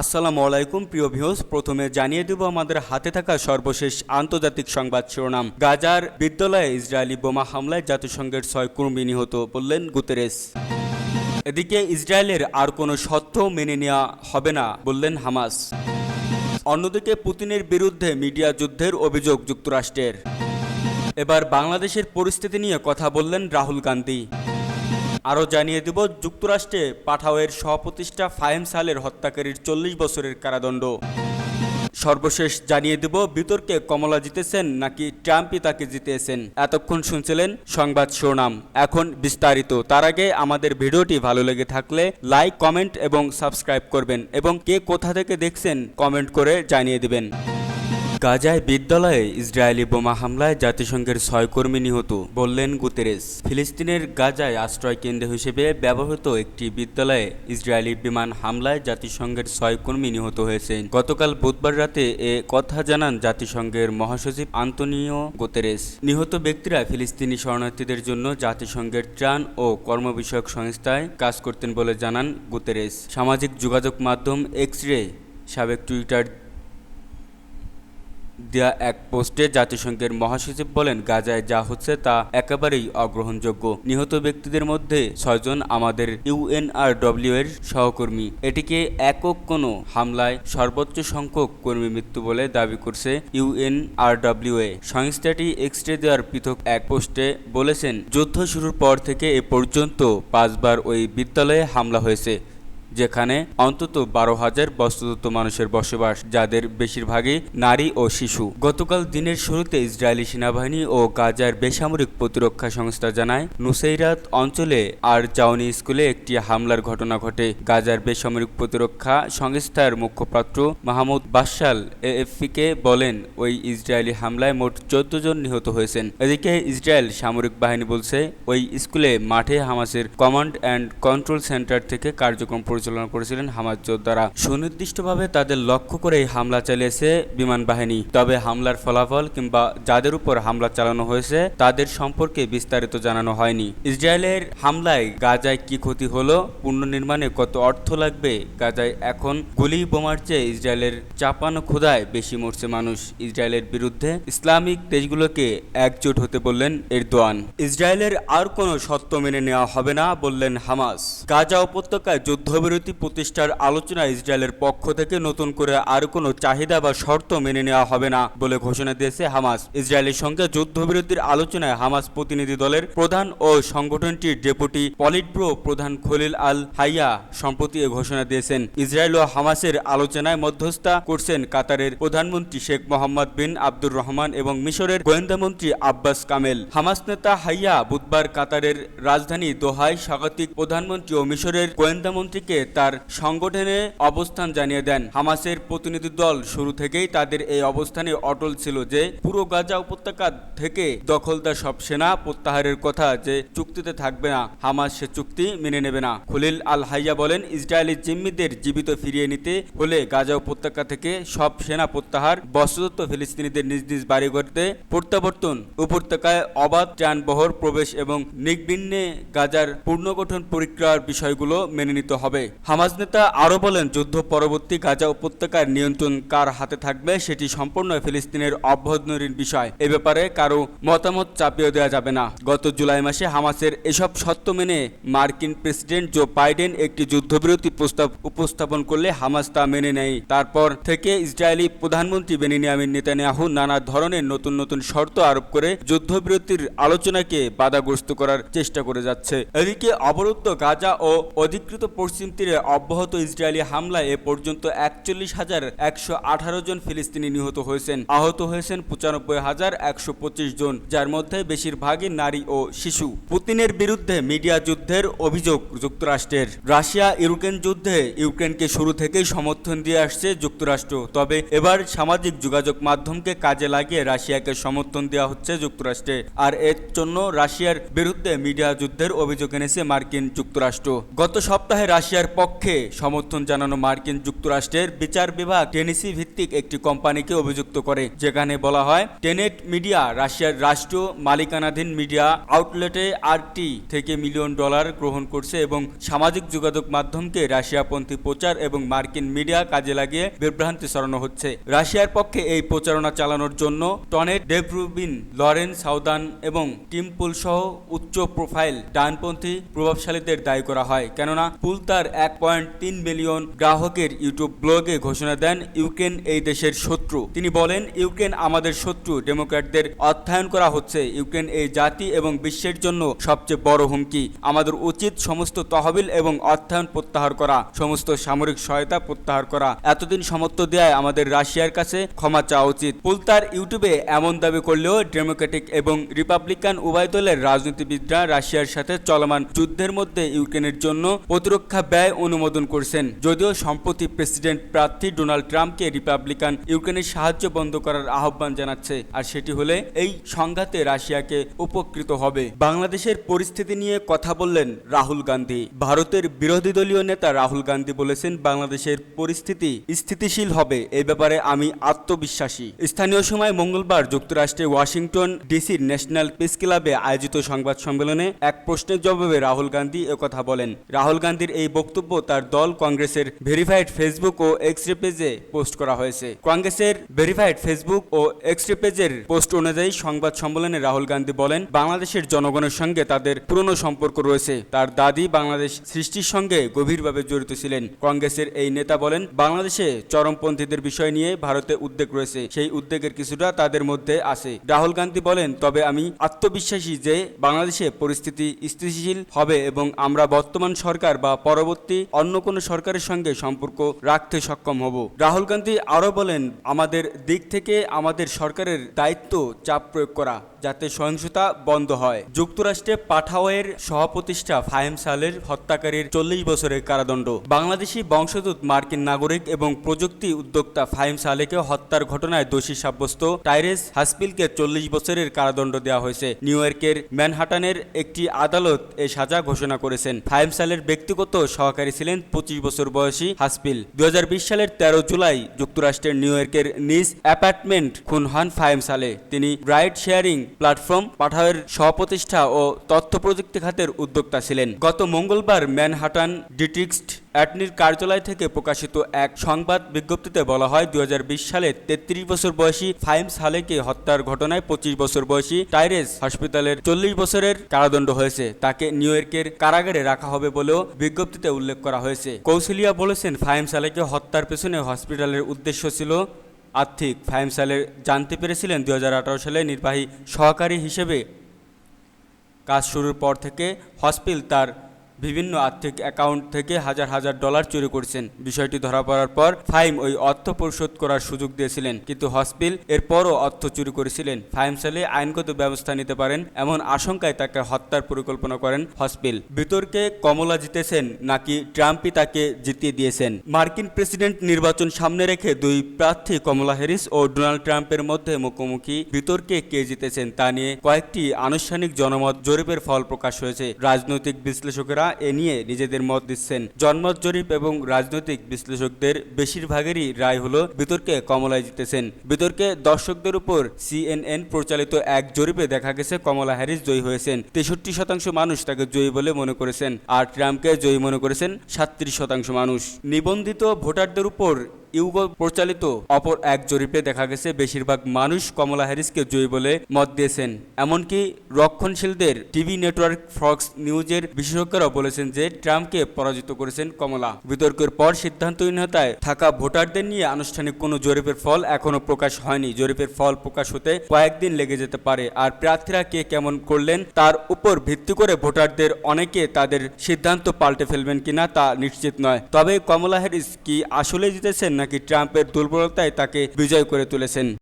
আসসালামু আলাইকুম, প্রিয় ভিউস প্রথমে জানিয়ে দেব আমাদের হাতে থাকা সর্বশেষ আন্তর্জাতিক সংবাদ শিরোনাম। গাজার বিদ্যালয়ে ইসরায়েলি বোমা হামলায় জাতিসংঘের ছয় কর্মী নিহত বললেন গুতেরেস। এদিকে ইসরায়েলের আর কোনো সত্য মেনে নেওয়া হবে না বললেন হামাস। অন্যদিকে পুতিনের বিরুদ্ধে মিডিয়া যুদ্ধের অভিযোগ যুক্তরাষ্ট্রের। এবার বাংলাদেশের পরিস্থিতি নিয়ে কথা বললেন রাহুল গান্ধী। আরও জানিয়ে দেব, যুক্তরাষ্ট্রে পাঠাওয়ের সহপ্রতিষ্ঠা ফাহিম সালের হত্যাকারীর চল্লিশ বছরের কারাদণ্ড। সর্বশেষ জানিয়ে দেব, বিতর্কে কমলা জিতেছেন নাকি ট্রাম্পই তাকে জিতেছেন। এতক্ষণ শুনছিলেন সংবাদ শিরোনাম। এখন বিস্তারিত। তার আগে আমাদের ভিডিওটি ভালো লেগে থাকলে লাইক, কমেন্ট এবং সাবস্ক্রাইব করবেন এবং কে কোথা থেকে দেখছেন কমেন্ট করে জানিয়ে দিবেন। গাজায় বিদ্যালয়ে ইসরায়েলি বোমা হামলায় জাতিসংঘের ছয় কর্মী নিহত, বললেন গুতেরেস। ফিলিস্তিনের গাজায় আশ্রয় কেন্দ্র হিসেবে ব্যবহৃত একটি বিদ্যালয়ে ইসরায়েলি বিমান হামলায় জাতিসংঘের ছয় কর্মী নিহত হয়েছেন। গতকাল বুধবার রাতে এ কথা জানান জাতিসংঘের মহাসচিব আন্তনিও গুতেরেস। নিহত ব্যক্তিরা ফিলিস্তিনি শরণার্থীদের জন্য জাতিসংঘের ত্রাণ ও কর্ম বিষয়ক সংস্থায় কাজ করতেন বলে জানান গুতেরেস। সামাজিক যোগাযোগ মাধ্যম এক্স রে, সাবেক টুইটার দেয়া এক পোস্টে জাতিসংঘের মহাসচিব বলেন, গাজায় যা হচ্ছে তা একেবারেই অগ্রহণযোগ্য। নিহত ব্যক্তিদের মধ্যে ছয়জন আমাদের ইউএনআরডব্লিউ এর সহকর্মী। এটিকে একক কোনো হামলায় সর্বোচ্চ সংখ্যক কর্মী মৃত্যু বলে দাবি করছে ইউএনআরডব্লিউ এ। সংস্থাটি এক্সরে দেওয়ার পৃথক এক পোস্টে বলেছেন, যুদ্ধ শুরুর পর থেকে এ পর্যন্ত পাঁচবার ওই বিদ্যালয়ে হামলা হয়েছে। যেখানে অন্তত বারো হাজার বস্তুত মানুষের বসবাস, যাদের বেশিরভাগই নারী ও শিশু। গতকাল দিনের শুরুতে ইসরায়েলি সেনাবাহিনী ও গাজার বেসামরিক প্রতিরক্ষা সংস্থা জানায়, নুসেইরাত অঞ্চলে আর জাউনি স্কুলে একটি হামলার ঘটনা ঘটে। গাজার বেসামরিক প্রতিরক্ষা সংস্থার মুখপাত্র মাহমুদ বাশাল এএফপিকে বলেন, ওই ইসরায়েলি হামলায় মোট চোদ্দ জন নিহত হয়েছেন। এদিকে ইসরায়েল সামরিক বাহিনী বলছে, ওই স্কুলে মাঠে হামাসের কমান্ড অ্যান্ড কন্ট্রোল সেন্টার থেকে কার্যক্রম পরিচালনা করেছিলেন হামাস যোদ্ধারা। সুনির্দিষ্টভাবে তাদের লক্ষ্য করেই হামলা চালিয়েছে বিমান বাহিনী। তবে হামলার ফলাফল কিংবা যাদের উপর হামলা চালানো হয়েছে, তাদের সম্পর্কে বিস্তারিত জানানো হয়নি। ইসরায়েলের হামলায় গাজায় কি ক্ষতি হলো, পুনর্নির্মাণে কত অর্থ লাগবে, গাজায় এখন গুলি বোমার চেয়ে ইসরায়েলের চাপানো ক্ষুধায় বেশি মরছে মানুষ। ইসরায়েলের বিরুদ্ধে ইসলামিক দেশগুলোকে একজোট হতে বললেন এরদোয়ান। ইসরায়েলের আর কোনো সত্য মেনে নেওয়া হবে না বললেন হামাস। গাজা উপত্যকায় যুদ্ধবিরতি প্রতিষ্ঠার আলোচনা ইসরায়েলের পক্ষ থেকে নতুন করে আর কোনো চাহিদা বা শর্ত মেনে নেওয়া হবে না বলে ঘোষণা দিয়েছে হামাস। ইসরায়েলের সঙ্গে যুদ্ধবিরতির আলোচনায় হামাস প্রতিনিধি দলের প্রধান ও সংগঠনটির ডেপুটি পলিটব্রো প্রধান খলিল আল হাইয়া সম্প্রতি এ ঘোষণা দিয়েছেন। ইসরায়েল ও হামাসের আলোচনায় মধ্যস্থতা করছেন কাতারের প্রধানমন্ত্রী শেখ মোহাম্মদ বিন আব্দুর রহমান এবং মিশরের গোয়েন্দামন্ত্রী আব্বাস কামেল। হামাস নেতা হাইয়া বুধবার কাতারের রাজধানী দোহায় স্বাগতিক প্রধানমন্ত্রী ও মিশরের গোয়েন্দামন্ত্রীকে তার সংগঠনে অবস্থান জানিয়ে দেন। হামাসের প্রতিনিধি দল শুরু থেকেই তাদের এই অবস্থানে অটল ছিল যে, পুরো গাজা উপত্যকা থেকে দখলদার সব সেনা প্রত্যাহারের কথা যে চুক্তিতে থাকবে না, হামাস সে চুক্তি মেনে নেবে না। খলিল আল হাইয়া বলেন, ইসরায়েলি জিম্মিদের জীবিত ফিরিয়ে নিতে হলে গাজা উপত্যকা থেকে সব সেনা প্রত্যাহার বস্তুত ফিলিস্তিনিদের নিজ নিজ বাড়িঘরতে প্রত্যাবর্তন, উপত্যকায় অবাধ যানবহর প্রবেশ এবং নির্বিঘ্নে গাজার পুনর্গঠন প্রক্রিয়ার বিষয়গুলো মেনে নিতে হবে। হামাজ নেতা আরও বলেন, যুদ্ধ পরবর্তী গাজা উপত্যকার নিয়ন্ত্রণ কার হাতে থাকবে সেটি সম্পূর্ণ ফিলিস্তিনের অভ্যন্তরীণ বিষয়। এ ব্যাপারে কারও মতামত চাপিয়ে দেওয়া যাবে না। গত জুলাই মাসে হামাসের এসব সত্য মেনে মার্কিন প্রেসিডেন্ট জো বাইডেন একটি যুদ্ধবিরতি প্রস্তাব উপস্থাপন করলে হামাস তা মেনে নেয়। তারপর থেকে ইসরায়েলি প্রধানমন্ত্রী বেনিয়ামিন নেতানিয়াহু নানা ধরনের নতুন নতুন শর্ত আরোপ করে যুদ্ধবিরতির আলোচনাকে বাধাগ্রস্ত করার চেষ্টা করে যাচ্ছে। এদিকে অবরুদ্ধ গাজা ও অধিকৃত পশ্চিম তীরে অব্যাহত ইসরায়েলি হামলায় এ পর্যন্ত একচল্লিশ হাজার একশো আঠারো জন ফিলিস্তিনি নিহত হয়েছেন। আহত হয়েছেন পঁচানব্বই হাজার একশো পঁচিশ জন, যার মধ্যে বেশিরভাগই নারী ও শিশু। পুতিনের বিরুদ্ধে মিডিয়া যুদ্ধের অভিযোগ যুক্তরাষ্ট্রের। রাশিয়া ইউক্রেন যুদ্ধে ইউক্রেনকে শুরু থেকেই সমর্থন দিয়ে আসছে যুক্তরাষ্ট্র, তবে এবার সামাজিক যোগাযোগ মাধ্যমকে কাজে লাগিয়ে রাশিয়াকে সমর্থন দেওয়া হচ্ছে যুক্তরাষ্ট্রে। আর এর জন্য রাশিয়ার বিরুদ্ধে মিডিয়া যুদ্ধের অভিযোগ এনেছে মার্কিন যুক্তরাষ্ট্র। গত সপ্তাহে রাশিয়ার রাশিয়ার পক্ষে সমর্থন জানানো মার্কিন যুক্তরাষ্ট্রের বিচার বিভাগ টেনেসি ভিত্তিক একটি কোম্পানিকে অভিযুক্ত করে, যেখানে বলা হয়, টেনেট মিডিয়া, রাশিয়ার রাষ্ট্রীয় মালিকানাধীন মিডিয়া আউটলেটে আরটি থেকে মিলিয়ন ডলার গ্রহণ করছে এবং সামাজিক যোগাযোগ মাধ্যমকে রাশিয়াপন্থী প্রচার এবং মার্কিন মিডিয়া কাজে লাগিয়ে বিভ্রান্তি ছড়ানো হচ্ছে। রাশিয়ার পক্ষে এই প্রচারণা চালানোর জন্য Tenet Dave Rubin Lauren Southern এবং টিম পুল সহ উচ্চ প্রোফাইল ডানপন্থী প্রভাবশালীদের দায়ী করা হয়। কেননা, পুল তার এক পয়েন্ট তিন মিলিয়ন গ্রাহকের ইউটিউব ব্লগে ঘোষণা দেন ইউক্রেন এই দেশের শত্রু। তিনি বলেন ইউক্রেন আমাদের শত্রু, ডেমোক্র্যাটদের অধ্যয়ন করা হচ্ছে। ইউক্রেন এই জাতি এবং বিশ্বের জন্য সবচেয়ে বড় হুমকি। আমাদের উচিত সমস্ত তহবিল এবং অর্থায়ন প্রত্যাহার করা, সমস্ত সামরিক সহায়তা প্রত্যাহার করা। এতদিন সমর্থ দেয় আমাদের রাশিয়ার কাছে ক্ষমা চাওয়া উচিত। পুল তার ইউটিউবে এমন দাবি করলেও ডেমোক্রেটিক এবং রিপাবলিকান উভয় দলের রাজনীতিবিদরা রাশিয়ার সাথে চলমান যুদ্ধের মধ্যে ইউক্রেনের জন্য প্রতিরক্ষা ব্যয় অনুমোদন করছেন। যদিও সম্প্রতি প্রেসিডেন্ট প্রার্থী ডোনাল্ড ট্রাম্পকে রিপাবলিকান ইউক্রেনের সাহায্য বন্ধ করার আহ্বান জানাচ্ছে, আর সেটি হলে এই সংঘাতে রাশিয়াকে উপকৃত হবে। বাংলাদেশের পরিস্থিতি নিয়ে কথা বললেন রাহুল গান্ধী। ভারতের বিরোধী দলীয় নেতা রাহুল গান্ধী বলেছেন, বাংলাদেশের পরিস্থিতি স্থিতিশীল হবে এই ব্যাপারে আমি আত্মবিশ্বাসী। স্থানীয় সময় মঙ্গলবার যুক্তরাষ্ট্রের ওয়াশিংটন ডিসির ন্যাশনাল পিস ক্লাবে আয়োজিত সংবাদ সম্মেলনে এক প্রশ্নের জবাবে রাহুল গান্ধী একথা বলেন। রাহুল গান্ধীর এই বক্তব্য তার দল কংগ্রেসের ভেরিফাইড ফেসবুক ও এক্সরে পেজে পোস্ট করা হয়েছে। কংগ্রেসের ভেরিফাইড ফেসবুক ও এক্সরে পেজের পোস্ট অনুযায়ী সংবাদ সম্মেলনে রাহুল গান্ধী বলেন, বাংলাদেশের জনগণের সঙ্গে তাদের পুরনো সম্পর্ক রয়েছে। তার দাদি বাংলাদেশ সৃষ্টির সঙ্গে গভীরভাবে জড়িত ছিলেন। কংগ্রেসের এই নেতা বলেন, বাংলাদেশে চরমপন্থীদের বিষয় নিয়ে ভারতে উদ্বেগ রয়েছে। সেই উদ্বেগের কিছুটা তাদের মধ্যে আছে। রাহুল গান্ধী বলেন, তবে আমি আত্মবিশ্বাসী যে বাংলাদেশে পরিস্থিতি স্থিতিশীল হবে এবং আমরা বর্তমান সরকার বা পরবর্তী অন্য কোনো সরকারের সঙ্গে সম্পর্ক রাখতে সক্ষম হব। রাহুল গান্ধী আরও বলেন, আমাদের দিক থেকে আমাদের সরকারের দায়িত্ব চাপ প্রয়োগ করা। যাতে সহিংসতা বন্ধ হয়। যুক্তরাষ্ট্রে পাঠাওয়ের সহপ্রতিষ্ঠা ফাহিম সালের হত্যাকারীর চল্লিশ বছরের কারাদণ্ড। বাংলাদেশি বংশোদ্ভূত মার্কিন নাগরিক এবং প্রযুক্তি উদ্যোক্তা ফাহিম সালেকে হত্যার ঘটনায় দোষী সাব্যস্ত টাইরেস হাসপিলকে চল্লিশ বছরের কারাদণ্ড দেওয়া হয়েছে। নিউ ইয়র্কের ম্যানহাটানের একটি আদালত এ সাজা ঘোষণা করেছেন। ফাহিম সালের ব্যক্তিগত সহকারী ছিলেন পঁচিশ বছর বয়সী হাসপিল। দু হাজার বিশ সালের তেরো জুলাই যুক্তরাষ্ট্রের নিউ ইয়র্কের নিজ অ্যাপার্টমেন্ট খুন হন ফাহিম সালে। তিনি রাইড শেয়ারিং প্ল্যাটফর্ম পাঠাওয়ের সহপ্রতিষ্ঠা ও তথ্য প্রযুক্তি খাতের উদ্যোক্তা ছিলেন। গত মঙ্গলবার ম্যানহাটান ডিট্রিক্সট অ্যাটর্নির কার্যালয় থেকে প্রকাশিত এক সংবাদ বিজ্ঞপ্তিতে বলা হয় দুই সালে তেত্রিশ বছর বয়সী ফাইম সালেকে হত্যার ঘটনায় পঁচিশ বছর বয়সী টাইরেস হসপিটালের চল্লিশ বছরের কারাদণ্ড হয়েছে। তাকে নিউ ইয়র্কের কারাগারে রাখা হবে বলেও বিজ্ঞপ্তিতে উল্লেখ করা হয়েছে। কৌশলিয়া বলেছেন ফাইম সালেকে হত্যার পেছনে হসপিটালের উদ্দেশ্য ছিল আর্থিক ফাইম সালের জানতে পেরেছিলেন দু হাজার আঠারো সালে নির্বাহী সহকারী হিসেবে। কাজ শুরুর পর থেকে হসপিল তার বিভিন্ন আর্থিক অ্যাকাউন্ট থেকে হাজার হাজার ডলার চুরি করছেন। বিষয়টি ধরা পড়ার পর ফাইম ওই অর্থ পরিশোধ করার সুযোগ দিয়েছিলেন। কিন্তু হসপিল এরপরও অর্থ চুরি করেছিলেন। ফাইম সালে আইনগত ব্যবস্থা নিতে পারেন, এমন আশঙ্কায় তাকে হত্যার পরিকল্পনা করেন হসপিল বিতর্কে কমলা জিতেছেন নাকি ট্রাম্পই তাকে জিতিয়ে দিয়েছেন? মার্কিন প্রেসিডেন্ট নির্বাচন সামনে রেখে দুই প্রার্থী কমলা হ্যারিস ও ডোনাল্ড ট্রাম্পের মধ্যে মুখোমুখি বিতর্কে কে জিতেছেন তা নিয়ে কয়েকটি আনুষ্ঠানিক জনমত জরিপের ফল প্রকাশ হয়েছে। রাজনৈতিক বিশ্লেষকেরা এ নিয়ে নিজেদের মত দিচ্ছেন। জনমত জরিপ এবং রাজনৈতিক বিশ্লেষকদের বেশিরভাগেরই রায় হলো বিতর্কে কমলায় জিতেছেন। বিতর্কে দর্শকদের উপর সিএনএন প্রচালিত এক জরিপে দেখা গেছে কমলা হ্যারিস জয়ী হয়েছেন। তেষট্টি শতাংশ মানুষ তাকে জয়ী বলে মনে করেছেন। আর ট্রাম্পকে জয়ী মনে করেছেন সাত্রিশ শতাংশ মানুষ। নিবন্ধিত ভোটারদের উপর ইউগো পরিচালিত। অপর এক জরিপে দেখা গেছে, বেশিরভাগ মানুষ কমলা হ্যারিসকে জয়ী বলে মত দিয়েছেন। এমনকি রক্ষণশীলদের টিভি নেটওয়ার্ক ফক্স নিউজের বিশেষজ্ঞরাও বলেছেন যে, ট্রাম্পকে পরাজিত করেছেন কমলা। বিতর্কের পর সিদ্ধান্তহীনতায় থাকা ভোটারদের নিয়ে আনুষ্ঠানিক কোনো জরিপের ফল এখনও প্রকাশ হয়নি। জরিপের ফল প্রকাশ হতে কয়েকদিন লেগে যেতে পারে। আর প্রার্থীরা কে কেমন করলেন, তার উপর ভিত্তি করে ভোটারদের অনেকে তাদের সিদ্ধান্ত পাল্টে ফেলবেন কিনা তা নিশ্চিত নয়। তবে কমলা হ্যারিস কি আসলে জিতেছেন নাকি ট্রাম্পের দুর্বলতায় তাকে বিজয় করে তুলেছেন।